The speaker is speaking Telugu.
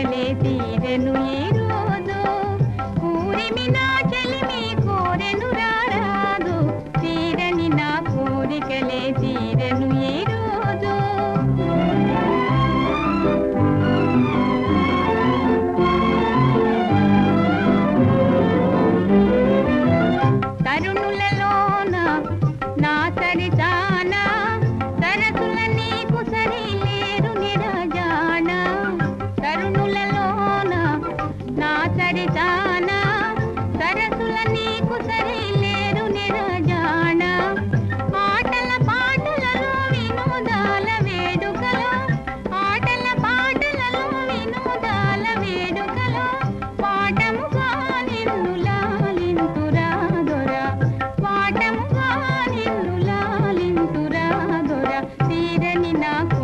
కోరనే తీరను ఈ రోజు. కూరిమి నా చెలిమి కోరెను రారాదు. తీరని నా కోరికలే తీరను దానా? సరసుల నీకు సరే లేదు నిరజాణ ఆటల పాటలలో వినోదాల వేడుకల. ఆటల పాటలలో వినోదాల వేడుకల. పాఠముగా నిన్ను లాలింతురా దొర. పాఠముగా నిన్ను లాలింతురా దొర. తీరని నాకు